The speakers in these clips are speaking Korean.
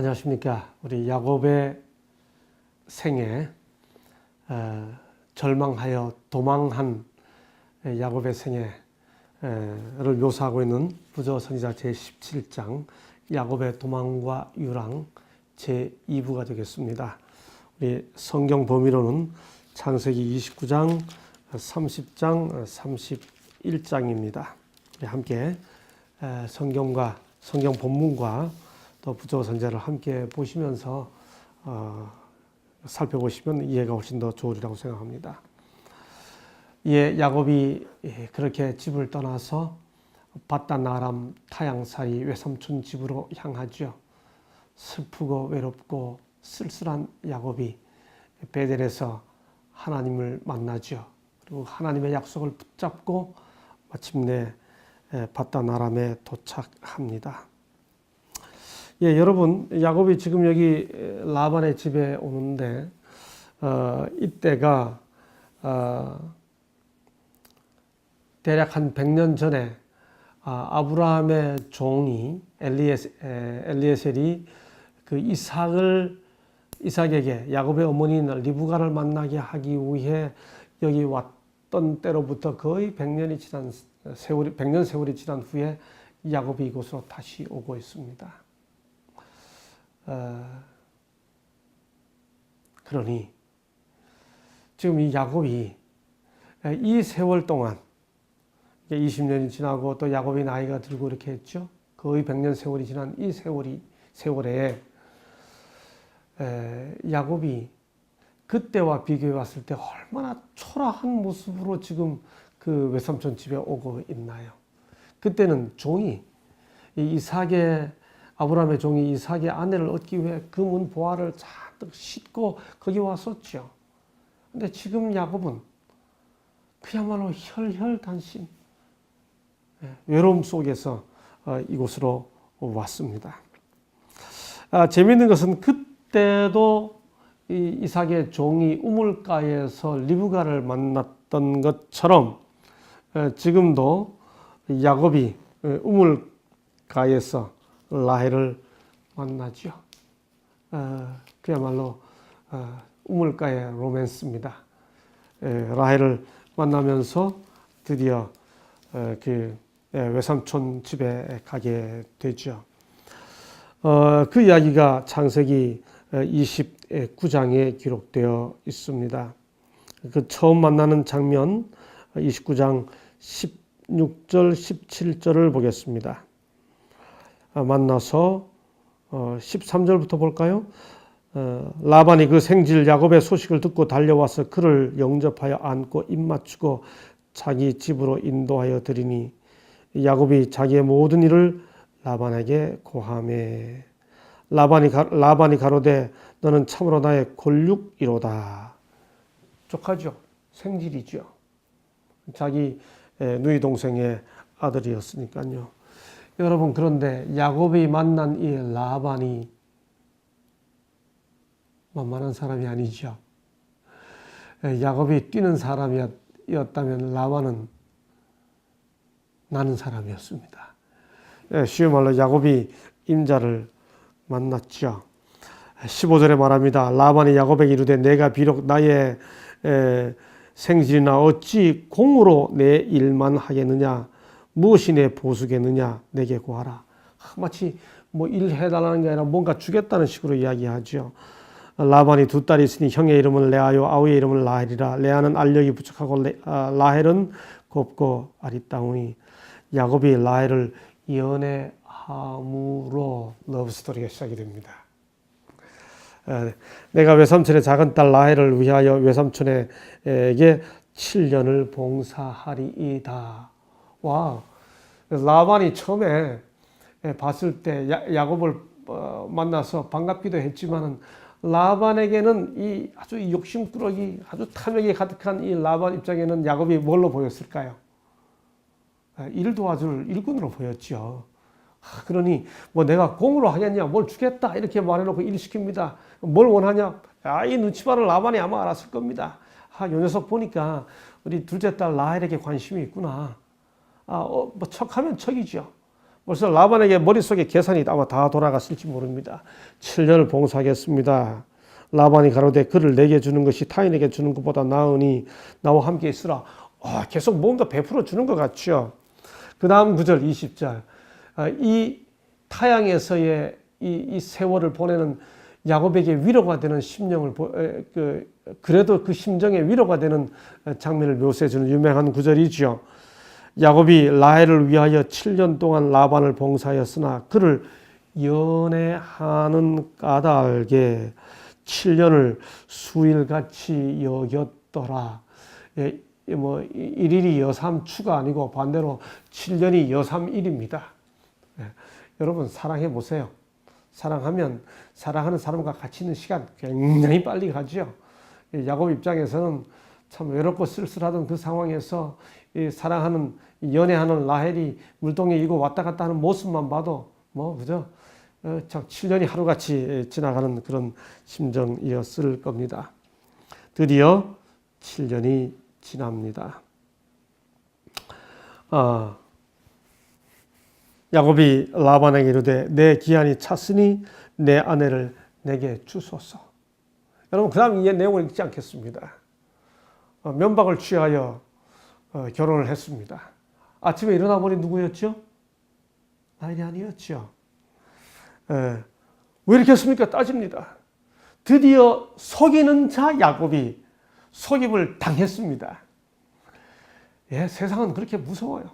안녕하십니까. 우리 야곱의 생애, 어, 절망하여 도망한 야곱의 생애를 묘사하고 있는 부조 선지자 제17장 야곱의 도망과 유랑 제2부가 되겠습니다. 우리 성경 범위로는 창세기 29장, 30장, 31장입니다. 우리 함께 에, 성경과 성경 본문과 또 부조 선제를 함께 보시면서 어, 살펴보시면 이해가 훨씬 더 좋으리라고 생각합니다. 예, 야곱이 예, 그렇게 집을 떠나서 바단 아람 타양사이 외삼촌 집으로 향하죠. 슬프고 외롭고 쓸쓸한 야곱이 베델에서 하나님을 만나죠. 그리고 하나님의 약속을 붙잡고 마침내 바단 아람에 도착합니다. 예, 여러분, 야곱이 지금 여기 라반의 집에 오는데, 어, 이때가, 어, 대략 한 100년 전에 아, 브라함의 종이 엘리에세, 엘리에셀이 그 이삭을 이삭에게 야곱의 어머니인 리브가를 만나게 하기 위해 여기 왔던 때로부터 거의 100년이 지난 세월이 100년 세월이 지난 후에 야곱이 이곳으로 다시 오고 있습니다. 어, 그러니 지금 이 야곱이 이 세월 동안 20년이 지나고 또 야곱이 나이가 들고 이렇게 했죠. 거의 100년 세월이 지난 이 세월이 세월에 에, 야곱이 그때와 비교해 봤을 때 얼마나 초라한 모습으로 지금 그 외삼촌 집에 오고 있나요? 그때는 종이 이 이삭의 아브라함의 종이 이삭의 아내를 얻기 위해 금은 보화를 잔뜩 싣고 거기 왔었죠. 근데 지금 야곱은 그야말로 혈혈단신 예, 외로움 속에서 어, 이곳으로 왔습니다. 아, 재미있는 것은 그때도 이 이삭의 종이 우물가에서 리브가를 만났던 것처럼 예, 지금도 야곱이 예, 우물가에서 라헬을 만나죠. 어, 그야말로 어, 우물가의 로맨스입니다. 라헬을 만나면서 드디어 그 외삼촌 집에 가게 되죠. 어, 그 이야기가 창세기 29장에 기록되어 있습니다. 그 처음 만나는 장면 29장 16절 17절을 보겠습니다. 아, 만나서 13절부터 볼까요? 어, 라반이 그 생질 야곱의 소식을 듣고 달려와서 그를 영접하여 안고 입맞추고 자기 집으로 인도하여 드리니 야곱이 자기의 모든 일을 라반에게 고함해. 라반이, 가, 라반이 가로되 너는 참으로 나의 골육이로다. 족하죠. 생질이죠. 자기 누이 동생의 아들이었으니까요 여러분 그런데 야곱이 만난 이 라반이 만만한 사람이 아니죠 야곱이 뛰는 사람이었다면 라반은 나는 사람이었습니다. 예, 쉬운 말로 야곱이 임자를 만났죠. 15절에 말합니다. 라반이 야곱에게 이르되 내가 비록 나의 생질이나 어찌 공으로 내 일만 하겠느냐 무엇이 내 보수겠느냐 내게 구하라. 마치 뭐 일해달라는 게 아니라 뭔가 주겠다는 식으로 이야기하죠. 라반이 두 딸이 있으니 형의 이름은 레아요 아우의 이름은 라헬이라 레아는 알력이 부족하고 아, 라헬은 곱고 아리따우니 야곱이 라헬을 연애함으로 러브스토리가 시작이 됩니다. 내가 외삼촌의 작은 딸 라헬을 위하여 외삼촌에게 7년을 봉사하리이다. 와, 라반이 처음에 봤을 때 야 곱을 어, 만나서 반갑기도 했지만은 라반에게는 이 아주 욕심꾸러기, 아주 탐욕이 가득한 이 라반 입장에는 야곱이 뭘로 보였을까요? 아, 일 도와줄 일꾼으로 보였죠. 아, 그러니 뭐 내가 공으로 하겠냐, 뭘 주겠다 이렇게 말해놓고 일 시킵니다. 뭘 원하냐? 아, 이 눈치발을 라반이 아마 알았을 겁니다. 아, 요 녀석 보니까 우리 둘째 딸 라헬에게 관심이 있구나. 아, 어, 뭐 척하면 척이죠. 벌써 라반에게 머릿속에 계산이 아마 다 돌아갔을지 모릅니다. 7년을 봉사하겠습니다. 라반이 가로되 그를 내게 주는 것이 타인에게 주는 것보다 나으니 나와 함께 있으라. 아, 계속 뭔가 베풀어 주는 것 같죠. 그 다음 구절 20절. 아, 이 타양에서의 이, 이 세월을 보내는 야곱에게 위로가 되는 심령을 그 그래도 그 심정에 위로가 되는 장면을 묘사해 주는 유명한 구절이지요. 야곱이 라헬을 위하여 7년 동안 라반을 봉사하였으나 그를 연애하는 까닭에 7년을 수일같이 여겼더라. 예, 뭐 일일이 여삼추가 아니고 반대로 7년이 여삼일입니다. 예, 여러분 사랑해 보세요. 사랑하면 사랑하는 사람과 같이 있는 시간 굉장히 빨리 가죠. 이 야곱 입장에서는 참 외롭고 쓸쓸하던 그 상황에서 이 사랑하는 이 연애하는 라헬이 물동에 이고 왔다 갔다 하는 모습만 봐도 뭐 그죠? 어, 참 7년이 하루같이 지나가는 그런 심정이었을 겁니다. 드디어 7년이 지납니다. 아, 야곱이 라반에게 이르되 내 기한이 찼으니 내 아내를 내게 주소서. 여러분 그 다음 이 내용을 읽지 않겠습니다. 어, 면박을 취하여 어, 결혼을 했습니다. 아침에 일어나 보니 누구였죠? 라헬이 아니었죠. 에, 왜 이렇게 했습니까? 따집니다. 드디어 속이는 자 야곱이 속임을 당했습니다. 예, 세상은 그렇게 무서워요.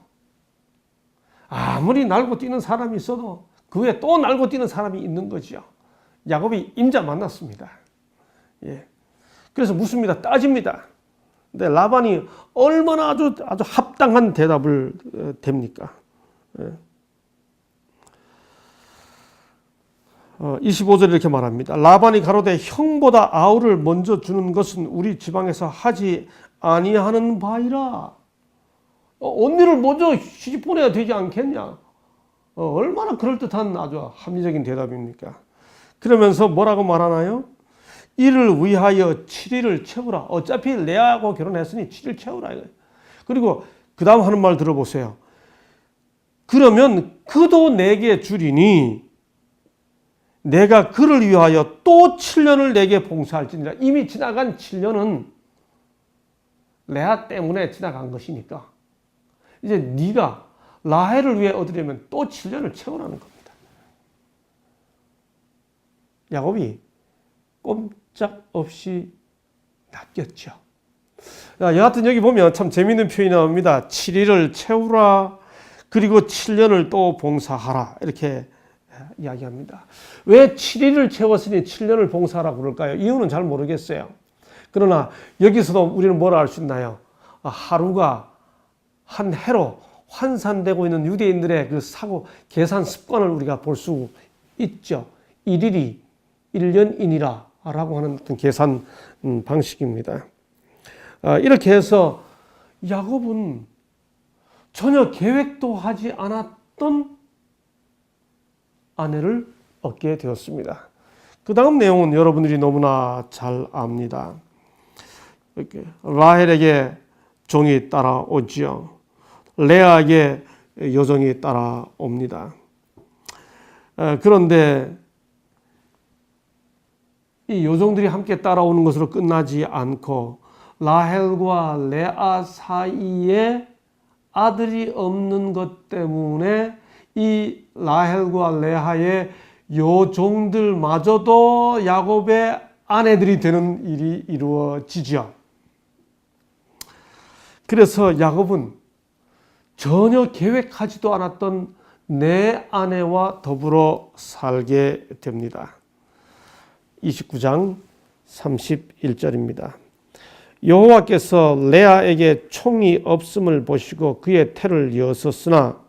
아무리 날고 뛰는 사람이 있어도 그 외에 또 날고 뛰는 사람이 있는 거죠. 야곱이 임자 만났습니다. 예. 그래서 묻습니다. 따집니다. 근데 라반이 얼마나 아주 아주 합당한 대답을 어, 됩니까? 예. 어, 25절 이렇게 말합니다. 라반이 가로되 형보다 아우를 먼저 주는 것은 우리 지방에서 하지 아니하는 바이라. 어, 언니를 먼저 시집 보내야 되지 않겠냐? 어, 얼마나 그럴듯한 아주 합리적인 대답입니까? 그러면서 뭐라고 말하나요? 이를 위하여 7일을 채우라. 어차피 레아하고 결혼했으니 7일 채우라. 그리고 그 다음 하는 말 들어보세요. 그러면 그도 내게 주리니 내가 그를 위하여 또 7년을 내게 봉사할지니라. 이미 지나간 7년은 레아 때문에 지나간 것이니까 이제 네가 라헬을 위해 얻으려면 또 7년을 채우라는 겁니다. 야곱이 꼼짝없이 낚였죠. 자, 여하튼 여기 보면 참 재밌는 표현이 나옵니다. 7일을 채우라 그리고 7년을 또 봉사하라 이렇게 이야기합니다. 왜 7일을 채웠으니 7년을 봉사하라고 그럴까요? 이유는 잘 모르겠어요. 그러나 여기서도 우리는 뭘 알 수 있나요? 아, 하루가 한 해로 환산되고 있는 유대인들의 그 사고 계산 습관을 우리가 볼 수 있죠. 1일이 1년이니라 라고 하는 어떤 계산 음, 방식입니다. 아, 이렇게 해서 야곱은 전혀 계획도 하지 않았던 아내를 얻게 되었습니다. 그 다음 내용은 여러분들이 너무나 잘 압니다. 이렇게 라헬에게 종이 따라오지요. 레아에게 여종이 따라옵니다. 어, 그런데 이 요정들이 함께 따라오는 것으로 끝나지 않고 라헬과 레아 사이에 아들이 없는 것 때문에 이 라헬과 레아의 요종들마저도 야곱의 아내들이 되는 일이 이루어지죠. 그래서 야곱은 전혀 계획하지도 않았던 내 아내와 더불어 살게 됩니다. 29장 31절입니다. 여호와께서 레아에게 총이 없음을 보시고 그의 태를 여었으나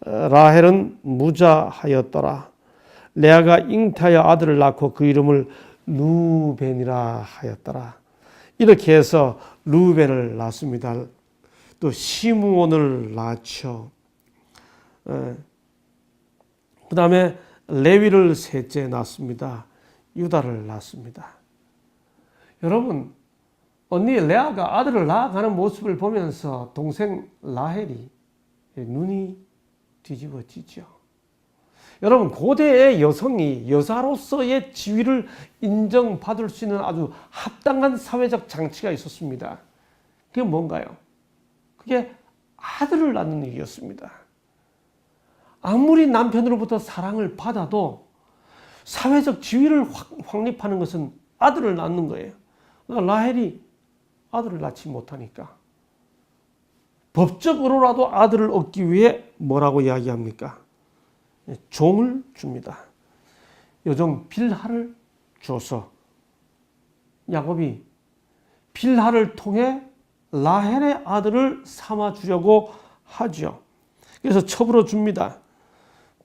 라헬은 무자하였더라. 레아가 잉타하여 아들을 낳고 그 이름을 루벤이라 하였더라. 이렇게 해서 루벤을 낳습니다. 또 시므온을 낳죠. 그 다음에 레위를 셋째 낳습니다. 유다를 낳습니다. 여러분, 언니 레아가 아들을 낳아가는 모습을 보면서 동생 라헬이 눈이 뒤집어지죠. 여러분 고대의 여성이 여자로서의 지위를 인정받을 수 있는 아주 합당한 사회적 장치가 있었습니다. 그게 뭔가요? 그게 아들을 낳는 일이었습니다. 아무리 남편으로부터 사랑을 받아도 사회적 지위를 확- 확립하는 것은 아들을 낳는 거예요. 그러니까 라헬이 아들을 낳지 못하니까 법적으로라도 아들을 얻기 위해 뭐라고 이야기합니까? 종을 줍니다. 여종 빌하를 줘서 야곱이 빌하를 통해 라헬의 아들을 삼아 주려고 하죠. 그래서 첩으로 줍니다.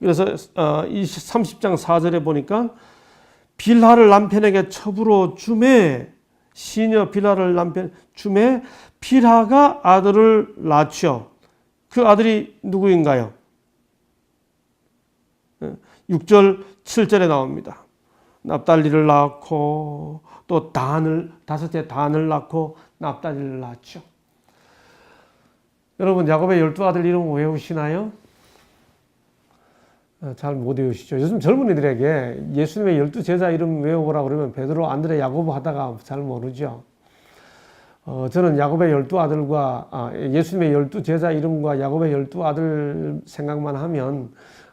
그래서 어, 이 30장 4절에 보니까 빌하를 남편에게 첩으로 주매 시녀 빌하를 남편 주매 빌하가 아들을 낳죠. 그 아들이 누구인가요? 6절 7절에 나옵니다. 납달리를 낳고 또 단을 다섯째 단을 낳고 납달리를 낳죠. 여러분 야곱의 열두 아들 이름 외우시나요? 어, 잘못 외우시죠. 요즘 젊은이들에게 예수님의 열두 제자 이름 외우라 그러면 베드로, 안드레, 야고보 하다가 잘 모르죠. 어, 저는 야곱의 열두 아들과 아, 예수님의 열두 제자 이름과 야곱의 열두 아들 생각만 하면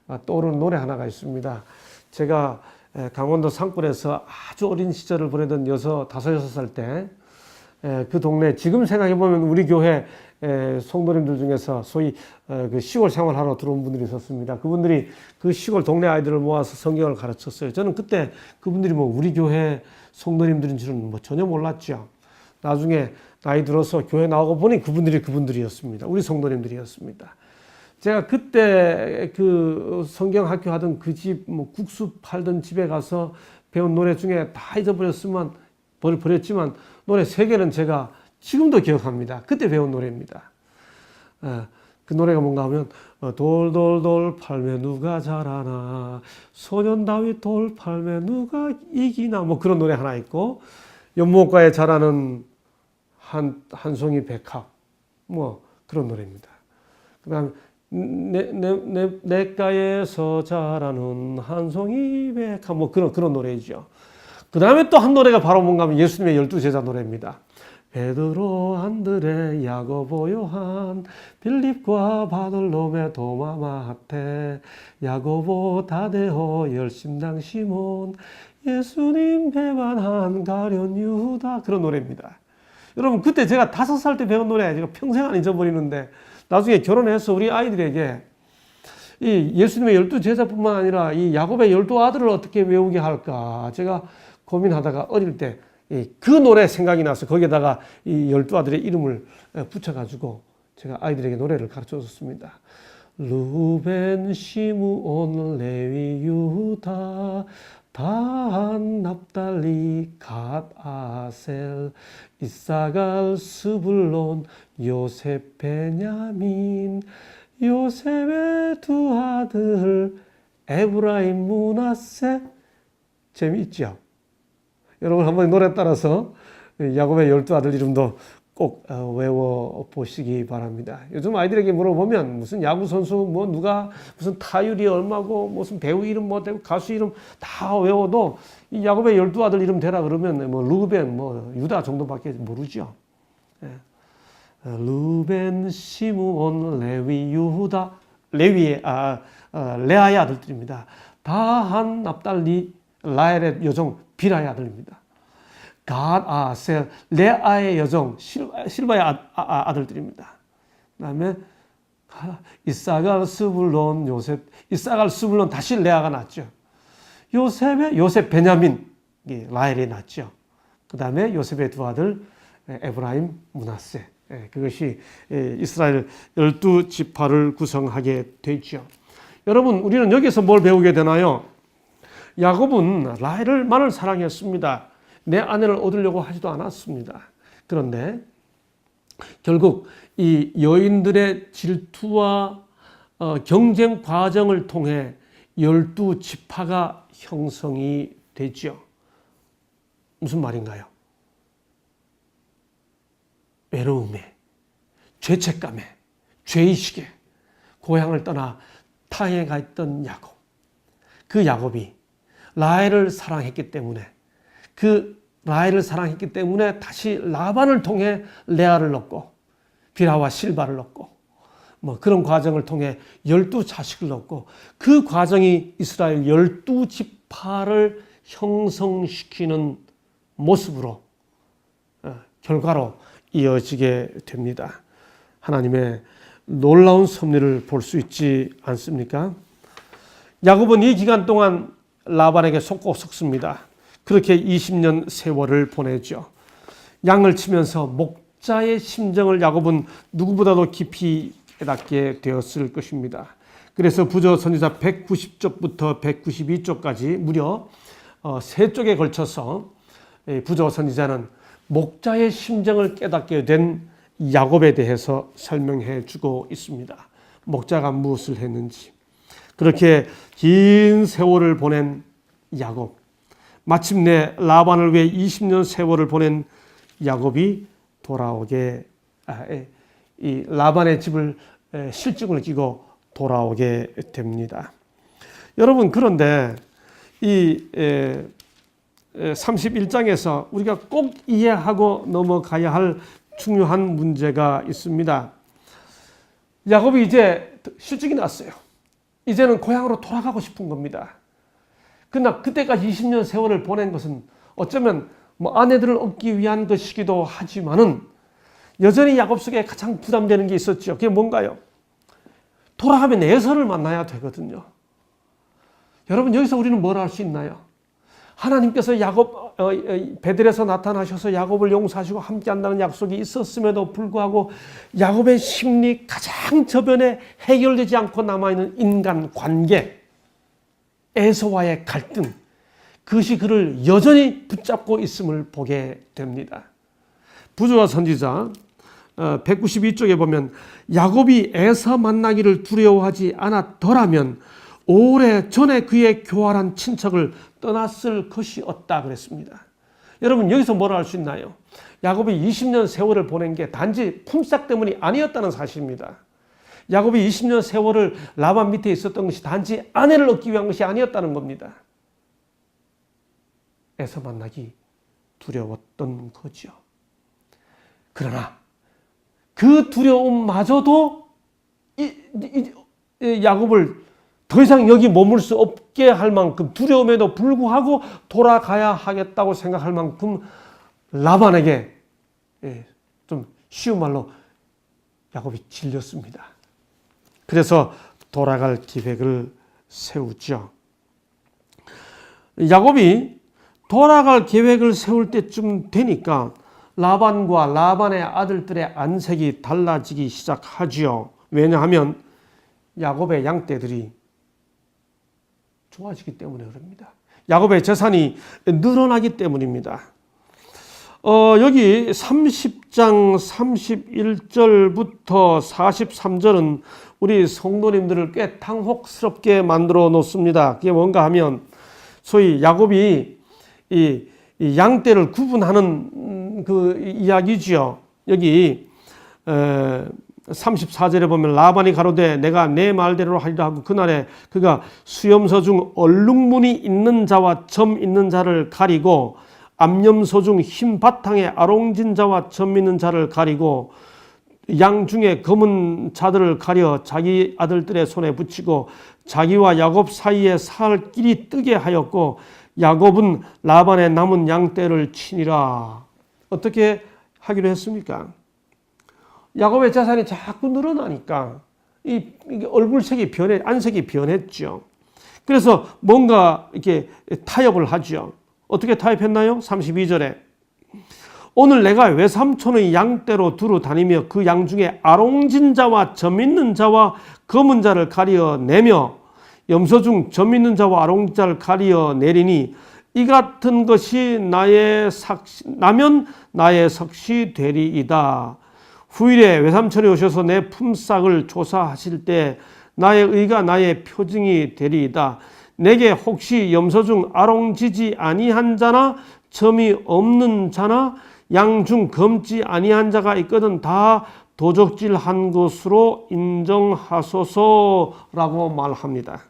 아, 떠오르는 노래 하나가 있습니다. 제가 에, 강원도 산골에서 아주 어린 시절을 보내던 여섯 다섯 여섯 살 때 그 동네 지금 생각해 보면 우리 교회 에, 성도님들 중에서 소위 어, 그 시골 생활하러 들어온 분들이 있었습니다. 그분들이 그 시골 동네 아이들을 모아서 성경을 가르쳤어요. 저는 그때 그분들이 뭐 우리 교회 성도님들인 줄은 뭐 전혀 몰랐죠. 나중에 나이 들어서 교회 나오고 보니 그분들이 그분들이었습니다. 우리 성도님들이었습니다. 제가 그때 그 성경 학교 하던 그 집, 뭐 국수 팔던 집에 가서 배운 노래 중에 다 잊어버렸으면 버렸지만 노래 세 개는 제가 지금도 기억합니다. 그때 배운 노래입니다. 어, 그 노래가 뭔가 하면 어, 돌돌돌 팔매 누가 잘하나 소년 다윗 돌 팔매 누가 이기나 뭐 그런 노래 하나 있고 연못가에 자라는 한, 한 송이 백합 뭐 그런 노래입니다. 그다음 내, 내, 내, 내가에서 자라는 한 송이 백합 뭐 그런 그런 노래죠. 그 다음에 또 한 노래가 바로 뭔가 하면 예수님의 열두 제자 노래입니다. 베드로, 안드레, 야고보, 요한, 빌립과 바돌로메, 도마, 마테, 야고보, 다데오, 열심당 시몬, 예수님 배반한 가련 유다 그런 노래입니다. 여러분 그때 제가 다섯 살 때 배운 노래 제가 평생 안 잊어버리는데 나중에 결혼해서 우리 아이들에게 이 예수님의 열두 제자뿐만 아니라 이 야곱의 열두 아들을 어떻게 외우게 할까 제가 고민하다가 어릴 때 그 노래 생각이 나서 거기에다가 이 열두 아들의 이름을 붙여가지고 제가 아이들에게 노래를 가르쳐 줬습니다. 루벤, 시므온, 레위, 유다, 단, 납달리, 갓, 아셀, 이사갈, 스불론, 요셉, 베냐민, 요셉의 두 아들, 에브라임, 문하세. 재미있죠? 여러분 한번 노래 따라서 야곱의 열두 아들 이름도 꼭 어, 외워 보시기 바랍니다. 요즘 아이들에게 물어보면 무슨 야구 선수 뭐 누가 무슨 타율이 얼마고 무슨 배우 이름 뭐 되고 가수 이름 다 외워도 이 야곱의 열두 아들 이름 대라 그러면 뭐 루벤 뭐 유다 정도밖에 모르죠. 예. 어, 루벤, 시므온, 레위, 유다 레위의 아, 어, 레아의 아들들입니다. 다한 납달리 라헬의 여종 비라의 아들입니다. 갓, 아 셀, 레아의 여종 실- 실바의 아, 아, 아들들입니다. 그 다음에 이사갈, 스불론, 요셉, 이사갈, 스불론 다시 레아가 낳죠. 요셉의 요셉 베냐민 이 라헬이 낳죠. 그 다음에 요셉의 두 아들 에브라임, 문하세. 예, 그것이 예, 이스라엘 열두 지파를 구성하게 되죠. 여러분, 우리는 여기서 뭘 배우게 되나요? 야곱은 라헬을만을 사랑했습니다. 내 아내를 얻으려고 하지도 않았습니다. 그런데 결국 이 여인들의 질투와 어, 경쟁 과정을 통해 열두 지파가 형성이 되죠. 무슨 말인가요? 외로움에, 죄책감에, 죄의식에 고향을 떠나 타에 가 있던 야곱. 그 야곱이 라헬을 사랑했기 때문에 그 라헬을 사랑했기 때문에 다시 라반을 통해 레아를 얻고 비라와 실바를 얻고 뭐 그런 과정을 통해 열두 자식을 얻고 그 과정이 이스라엘 열두 지파를 형성시키는 모습으로 어, 결과로 이어지게 됩니다. 하나님의 놀라운 섭리를 볼 수 있지 않습니까? 야곱은 이 기간 동안 라반에게 속고 속습니다. 그렇게 20년 세월을 보내죠. 양을 치면서 목자의 심정을 야곱은 누구보다도 깊이 깨닫게 되었을 것입니다. 그래서 부저 선지자 190쪽부터 192쪽까지 무려 어, 세 쪽에 걸쳐서 부저 선지자는 목자의 심정을 깨닫게 된 야곱에 대해서 설명해 주고 있습니다. 목자가 무엇을 했는지. 그렇게 긴 세월을 보낸 야곱. 마침내 라반을 위해 20년 세월을 보낸 야곱이 돌아오게 아, 이 라반의 집을 실증을 끼고 돌아오게 됩니다. 여러분 그런데 이 31장에서 우리가 꼭 이해하고 넘어가야 할 중요한 문제가 있습니다. 야곱이 이제 실직이 났어요. 이제는 고향으로 돌아가고 싶은 겁니다. 그러나 그때까지 20년 세월을 보낸 것은 어쩌면 뭐 아내들을 얻기 위한 것이기도 하지만은 여전히 야곱 속에 가장 부담되는 게 있었죠. 그게 뭔가요? 돌아가면 에서를 만나야 되거든요. 여러분 여기서 우리는 뭘 할 수 있나요? 하나님께서 야곱 어, 어, 베들에서 나타나셔서 야곱을 용서하시고 함께 한다는 약속이 있었음에도 불구하고 야곱의 심리 가장 저변에 해결되지 않고 남아 있는 인간 관계, 에서와의 갈등, 그것이 그를 여전히 붙잡고 있음을 보게 됩니다. 부조와 선지자 192쪽에 어, 보면 야곱이 에서 만나기를 두려워하지 않았더라면 오래 전에 그의 교활한 친척을 떠났을 것이 없다 그랬습니다. 여러분 여기서 뭐라 할 수 있나요? 야곱이 20년 세월을 보낸 게 단지 품삯 때문이 아니었다는 사실입니다. 야곱이 20년 세월을 라반 밑에 있었던 것이 단지 아내를 얻기 위한 것이 아니었다는 겁니다. 에서 만나기 두려웠던 거죠. 그러나 그 두려움마저도 이, 이, 이, 야곱을 더 이상 여기 머물 수 없게 할 만큼 두려움에도 불구하고 돌아가야 하겠다고 생각할 만큼 라반에게 예, 좀 쉬운 말로 야곱이 질렸습니다. 그래서 돌아갈 계획을 세우죠. 야곱이 돌아갈 계획을 세울 때쯤 되니까 라반과 라반의 아들들의 안색이 달라지기 시작하지요. 왜냐하면 야곱의 양떼들이 좋아지기 때문에 그럽니다. 야곱의 재산이 늘어나기 때문입니다. 어, 여기 30장 31절부터 43절은 우리 성도님들을 꽤 탕혹스럽게 만들어 놓습니다. 그게 뭔가 하면 소위 야곱이 이, 이 양떼를 구분하는 그 이야기지요. 여기 에, 34절에 보면 라반이 가로되 내가 내 말대로 하리라 하고 그날에 그가 수염서 중 얼룩무늬 있는 자와 점 있는 자를 가리고 암염소 중 흰 바탕에 아롱진 자와 점 있는 자를 가리고 양 중에 검은 자들을 가려 자기 아들들의 손에 붙이고 자기와 야곱 사이에 살 길이 뜨게 하였고 야곱은 라반의 남은 양 떼를 치니라 어떻게 하기로 했습니까? 야곱의 재산이 자꾸 늘어나니까 이 얼굴색이 변해 안색이 변했죠. 그래서 뭔가 이렇게 타협을 하죠. 어떻게 타협했나요? 32절에 오늘 내가 외삼촌의 양떼로 두루 다니며 그 양 중에 아롱진 자와 점 있는 자와 검은 자를 가리어 내며 염소 중 점 있는 자와 아롱진 자를 가리어 내리니 이 같은 것이 나의 삭시, 나면 나의 석시 되리이다. 후일에 외삼촌이 오셔서 내 품삯을 조사하실 때 나의 의가 나의 표징이 되리이다. 내게 혹시 염소 중 아롱지지 아니한 자나 점이 없는 자나 양 중 검지 아니한 자가 있거든 다 도적질한 것으로 인정하소서라고 말합니다.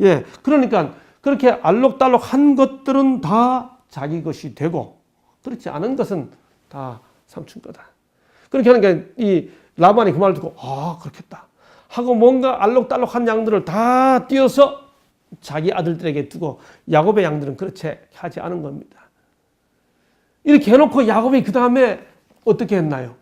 예, 그러니까 그렇게 알록달록 한 것들은 다 자기 것이 되고 그렇지 않은 것은 다 삼촌 거다. 그렇게 하니까 이 라반이 그 말을 듣고 아 그렇겠다 하고 뭔가 알록달록한 양들을 다 띄어서 자기 아들들에게 두고 야곱의 양들은 그렇지 하지 않은 겁니다. 이렇게 해놓고 야곱이 그 다음에 어떻게 했나요?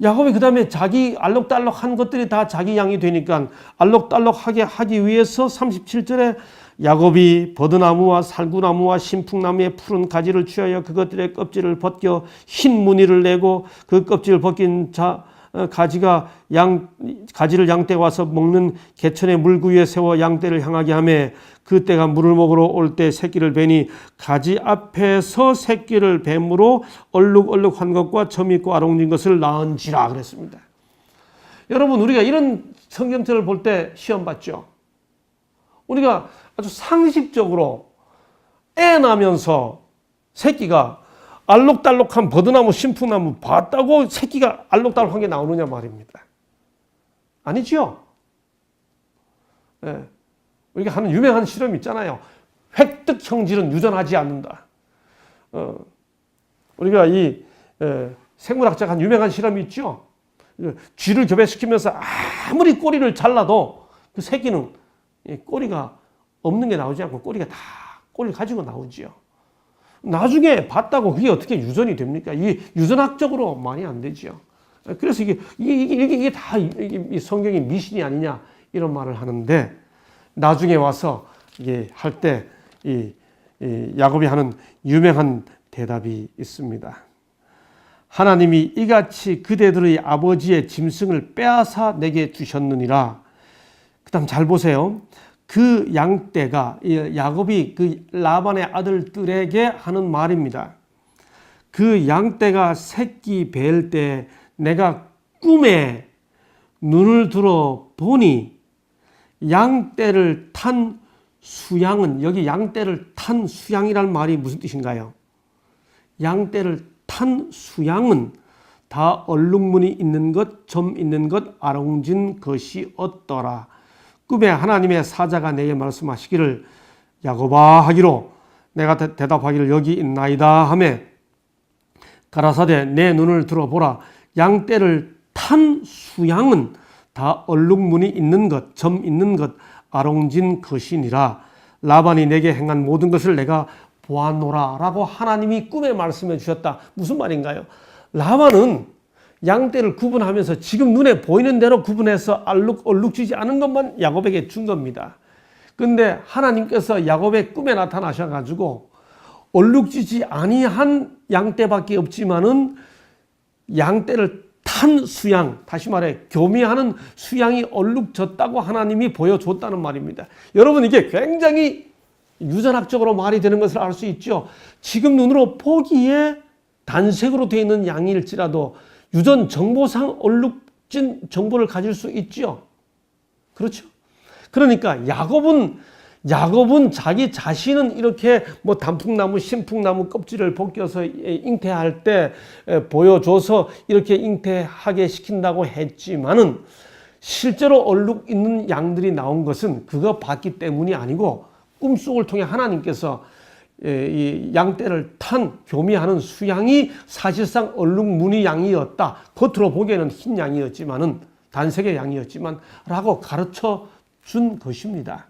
야곱이 그 다음에 자기 알록달록한 것들이 다 자기 양이 되니까 알록달록하게 하기 위해서 37절에 야곱이 버드나무와 살구나무와 신풍나무의 푸른 가지를 취하여 그것들의 껍질을 벗겨 흰 무늬를 내고 그 껍질을 벗긴 자 어, 가지가 양 가지를 양떼 와서 먹는 개천의 물구유에 세워 양떼를 향하게 하매 그 떼가 물을 먹으러 올 때 새끼를 베니 가지 앞에서 새끼를 뱀으로 얼룩얼룩한 것과 점 있고 아롱진 것을 낳은지라 그랬습니다. 여러분 우리가 이런 성경절을 볼 때 시험 봤죠. 우리가 아주 상식적으로 애 나면서 새끼가 알록달록한 버드나무, 신풍나무 봤다고 새끼가 알록달록한 게 나오느냐 말입니다. 아니지요? 예. 우리가 하는 유명한 실험 있잖아요. 획득 형질은 유전하지 않는다. 어, 우리가 이 에, 생물학자가 한 유명한 실험이 있죠. 쥐를 교배시키면서 아무리 꼬리를 잘라도 그 새끼는 꼬리가 없는 게 나오지 않고 꼬리가 다 꼬리를 가지고 나오지요. 나중에 봤다고 그게 어떻게 유전이 됩니까? 이게 유전학적으로 말이 안 되지요. 그래서 이게 이게 이게, 이게, 다 이게 성경의 미신이 아니냐 이런 말을 하는데 나중에 와서 이게 할 때 이 야곱이 하는 유명한 대답이 있습니다. 하나님이 이같이 그대들의 아버지의 짐승을 빼앗아 내게 주셨느니라. 그다음 잘 보세요. 그 양떼가 야곱이 그 라반의 아들들에게 하는 말입니다. 그 양떼가 새끼 뵐 때 내가 꿈에 눈을 들어 보니 양떼를 탄 수양은 여기 양떼를 탄 수양이란 말이 무슨 뜻인가요? 양떼를 탄 수양은 다 얼룩무늬 있는 것, 점 있는 것, 아롱진 것이 없더라. 꿈에 하나님의 사자가 내게 말씀하시기를 야곱아 하기로 내가 대, 답하기를 여기 있나이다 하매 가라사대 내 눈을 들어보라 양 떼를 탄 수양은 다 얼룩무늬 있는 것, 점 있는 것, 아롱진 것이니라. 라반이 내게 행한 모든 것을 내가 보았노라. 라고 하나님이 꿈에 말씀해 주셨다. 무슨 말인가요? 라반은 양떼를 구분하면서 지금 눈에 보이는 대로 구분해서 얼룩, 얼룩지지 않은 것만 야곱에게 준 겁니다. 근데 하나님께서 야곱의 꿈에 나타나셔가지고 얼룩지지 아니한 양떼밖에 없지만은 양떼를 탄 수양, 다시 말해 교미하는 수양이 얼룩졌다고 하나님이 보여줬다는 말입니다. 여러분 이게 굉장히 유전학적으로 말이 되는 것을 알 수 있죠. 지금 눈으로 보기에 단색으로 되어 있는 양일지라도 유전 정보상 얼룩진 정보를 가질 수 있죠. 그렇죠. 그러니까 야곱은 야곱은 자기 자신은 이렇게 뭐 단풍나무, 신풍나무 껍질을 벗겨서 잉태할 때 보여줘서 이렇게 잉태하게 시킨다고 했지만은 실제로 얼룩 있는 양들이 나온 것은 그거 봤기 때문이 아니고 꿈속을 통해 하나님께서 이 양떼를 탄 교미하는 수양이 사실상 얼룩 무늬 양이었다. 겉으로 보기에는 흰 양이었지만은 단색의 양이었지만 라고 가르쳐 준 것입니다.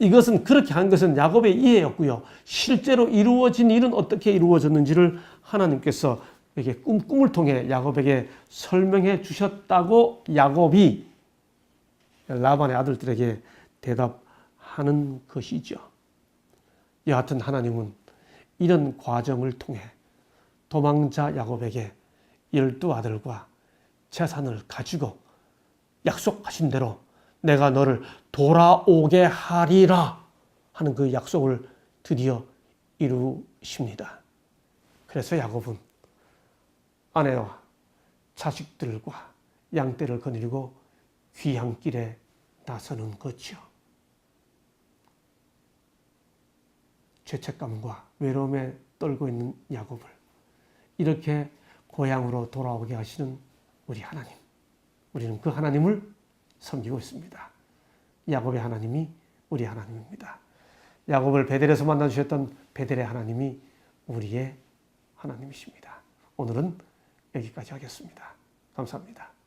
이것은 그렇게 한 것은 야곱의 이해였고요. 실제로 이루어진 일은 어떻게 이루어졌는지를 하나님께서 이렇게 꿈, 꿈을 통해 야곱에게 설명해 주셨다고 야곱이 라반의 아들들에게 대답하는 것이죠. 여하튼 하나님은 이런 과정을 통해 도망자 야곱에게 열두 아들과 재산을 가지고 약속하신 대로 내가 너를 돌아오게 하리라 하는 그 약속을 드디어 이루십니다. 그래서 야곱은 아내와 자식들과 양떼를 거느리고 귀향길에 나서는 거죠. 죄책감과 외로움에 떨고 있는 야곱을 이렇게 고향으로 돌아오게 하시는 우리 하나님. 우리는 그 하나님을 섬기고 있습니다. 야곱의 하나님이 우리 하나님입니다. 야곱을 베델에서 만나 주셨던 베델의 하나님이 우리의 하나님이십니다. 오늘은 여기까지 하겠습니다. 감사합니다.